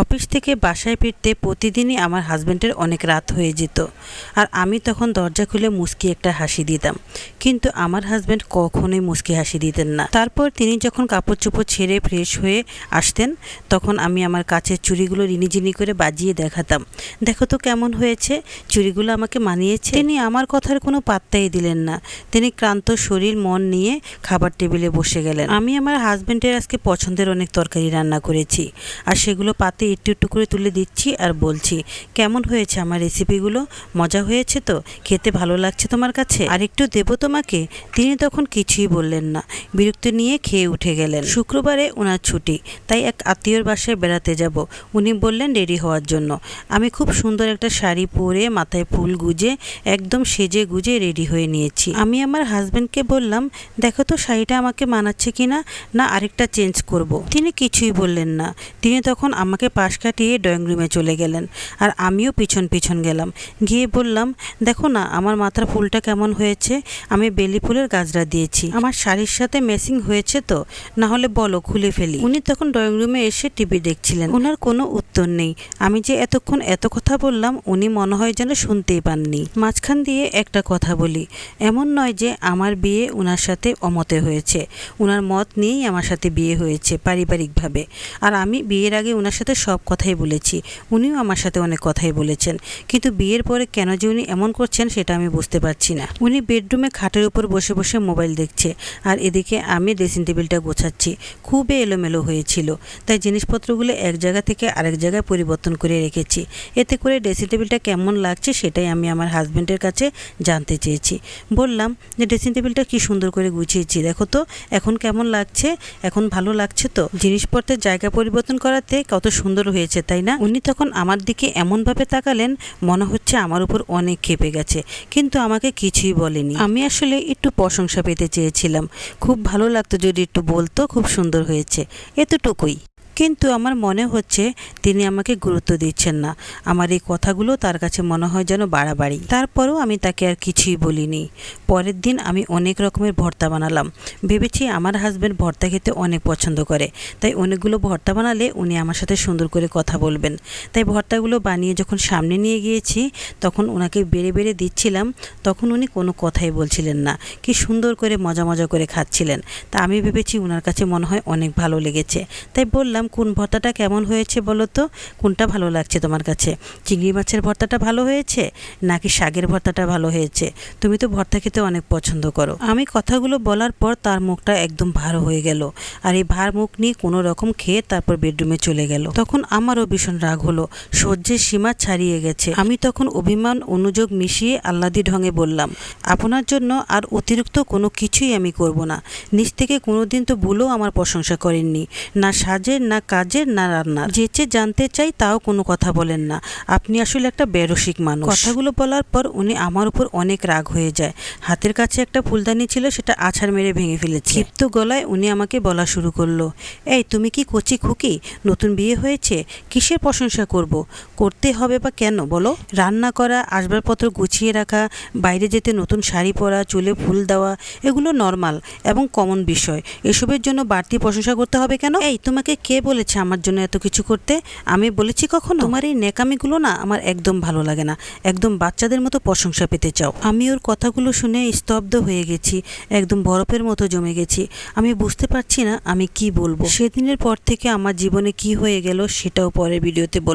Office থেকে বাসায় ফিরতে প্রতিদিনই আমার হাজব্যান্ডের অনেক রাত হয়ে যেত। আর আমি তখন দরজা খুলে মুচকি একটা হাসি দিতাম। কিন্তু আমার হাজব্যান্ড কখনোই মুচকি হাসি দিতেন না। তারপর তিনি যখন কাপড় চোপড় ছেড়ে ফ্রেশ হয়ে আসতেন, তখন আমি আমার কাছের চুড়িগুলো রিনিঝিনি করে বাজিয়ে দেখাতাম। দেখো তো কেমন হয়েছে, চুড়িগুলো আমাকে মানিয়েছে? তিনি আমার কথার কোনো পাত্তাই দিলেন না। তিনি ক্লান্ত শরীর, মন নিয়ে খাবার টেবিলে বসে গেলেন। আমি আমার হাজব্যান্ডের আজকে পছন্দের অনেক তরকারি রান্না করেছি, আর সেগুলো পাতে একটু একটু করে তুলে দিচ্ছি আর বলছি, কেমন হয়েছে আমার রেসিপিগুলো মজা হয়েছে তো? খেতে ভালো লাগছে তোমার কাছে? আর একটু দেবো তোমাকে? তিনি তখন কিছুই বললেন না। বিরক্ত নিয়ে খেয়ে উঠে গেলেন। শুক্রবারে ওনার ছুটি, তাই এক আত্মীয়র বাসায় বেড়াতে যাব। উনি বললেন, রেডি হওয়ার জন্য। আমি খুব সুন্দর একটা শাড়ি পরে মাথায় ফুল গুজে, একদম সেজে গুজে রেডি হয়ে নিয়েছি। আমি আমার হাজব্যান্ডকে বললাম, দেখো তো শাড়িটা আমাকে মানাচ্ছে কিনা, না আরেকটা চেঞ্জ করব। তিনি কিছুই বললেন না। তিনি তখন আমাকে পাশ কাটিয়ে ড্রয়িং রুমে চলে গেলেন। আর আমিও পিছন পিছন গেলাম। গিয়ে বললাম, দেখো না, আমার মাথার ফুলটা কেমন হয়েছে? আমি বেলি ফুলের গাজরা দিয়েছি। আমার শাড়ির সাথে ম্যাচিং হয়েছে তো? না হলে বলো, খুলে ফেলি। উনি তখন ড্রয়িং রুমে এসে টিভি দেখছিলেন। ওনার কোনো উত্তর নেই। আমি যে এতক্ষণ এত কথা বললাম, উনি মনে হয় যেন শুনতেই পাননি। মাঝখান দিয়ে একটা কথা বলি। এমন নয় যে আমার বিয়ে ওনার সাথে অমতে হয়েছে। ওনার মত নিয়েই আমার সাথে বিয়ে হয়েছে, পারিবারিকভাবে। আর আমি বিয়ের আগে ওনার সাথে সব কথাই বলেছি। উনিও আমার সাথে অনেক কথাই বলেছেন। কিন্তু বিয়ের পরে কেন যে উনি এমন করছেন সেটা আমি বুঝতে পারছি না। উনি বেডরুমে খাটের উপর বসে বসে মোবাইল দেখছে আর এদিকে আমি ড্রেসিং টেবিলটা গোছাচ্ছি। খুবই এলোমেলো হয়েছিল। তাই জিনিসপত্রগুলো এক জায়গা থেকে আরেক জায়গায় পরিবর্তন করে রেখেছি। এতে করে ড্রেসিং টেবিলটা কেমন লাগছে সেটাই আমি আমার হাজব্যান্ডের কাছে জানতে চেয়েছি। বললাম যে ড্রেসিং টেবিলটা কি সুন্দর করে গুছিয়েছি। দেখো তো, এখন কেমন লাগছে? এখন ভালো লাগছে তো? জিনিসপত্রের জায়গা পরিবর্তন করাতে কত সুন্দর হয়েছে, তাই না? উনি তখন আমার দিকে এমনভাবে তাকালেন, মনে হচ্ছে আমার উপর অনেক ক্ষেপে গেছে। কিন্তু আমাকে কিছুই বলেনি। আমি আসলে একটু প্রশংসা পেতে চেয়েছিলাম। খুব ভালো লাগতো যদি একটু বলতো, খুব সুন্দর হয়েছে। এতটুকুই। কিন্তু আমার মনে হচ্ছে তিনি আমাকে গুরুত্ব দিচ্ছেন না। আমার এই কথাগুলো তার কাছে মনে হয় যেন বাড়াবাড়ি। তারপরেও আমি তাকে আর কিছুই বলিনি। পরের দিন আমি অনেক রকমের ভর্তা বানালাম। ভেবেছি আমার হাজব্যান্ড ভর্তা খেতে অনেক পছন্দ করে। তাই অনেকগুলো ভর্তা বানালে উনি আমার সাথে সুন্দর করে কথা বলবেন। তাই ভর্তাগুলো বানিয়ে যখন সামনে নিয়ে গিয়েছি, তখন ওনাকে বেড়ে বেড়ে দিচ্ছিলাম, তখন উনি কোনো কথাই বলছিলেন না। কি সুন্দর করে মজা মজা করে খাচ্ছিলেন। তা আমি ভেবেছি ওনার কাছে মনে হয় অনেক ভালো লেগেছে। তাই বললাম কোন ভর্তাটা কেমন হয়েছে বলো তো? কোনটা ভালো লাগছে তোমার কাছে? চিংড়ি মাছের ভর্তাটা ভালো হয়েছে নাকি শাকের ভর্তাটা ভালো হয়েছে? তুমি তো ভর্তা খেতে অনেক পছন্দ করো। আমি কথাগুলো বলার পর তার মুখটা একদম ভার হয়ে গেল আর এই ভার মুখ নিয়ে কোনো রকম খেয়ে তারপর বেডরুমে চলে গেল। তখন আমারও ভীষণ রাগ হলো, সহ্যের সীমা ছাড়িয়ে গেছে। আমি তখন অভিমান, অনুযোগ মিশিয়ে আল্লাদি ঢঙে বললাম, আপনার জন্য আর অতিরিক্ত কোনো কিছুই আমি করব না। নিজ থেকে কোনোদিন তো ভুলেও আমার প্রশংসা করেননি। না সাজের না কাজের, না রান্নার। যেচে জানতে চাই তাও কোনো কথা বলেন না। আপনি আসলে একটা বেরসিক মানুষ। কথাগুলো বলার পর উনি আমার উপর অনেক রাগ হয়ে যায়। হাতের কাছে একটা ফুলদানি ছিল, সেটা আছাড় মেরে ভেঙে ফেলেছে। ক্ষিপ্ত গলায় উনি আমাকে বলা শুরু করল, এই, তুমি কি কচি খুকি? নতুন বিয়ে হয়েছে? কিসের প্রশংসা করব? করতে হবে বা কেন, বলো? রান্না করা, আসবাবপত্র গুছিয়ে রাখা, বাইরে যেতে নতুন শাড়ি পরা, চুলে ফুল দেওয়া, এগুলো নর্মাল এবং কমন বিষয়। এসবের জন্য বাড়তি প্রশংসা করতে হবে কেন? এই, তোমাকে কে বলেছে আমার জন্য এত কিছু করতে। আমি বলেছি কখনো? তোমার এই নেকামিগুলো না আমার একদম ভালো লাগে না। একদম বাচ্চাদের মতো প্রশংসা পেতে চাও। আমি ওর কথাগুলো শুনে স্তব্ধ হয়ে গেছি। একদম বরফের মতো জমে গেছি। আমি বুঝতে পারছি না আমি কি বলব। সেদিনের পর থেকে আমার জীবনে কি হয়ে গেল সেটাও পরের ভিডিওতে বল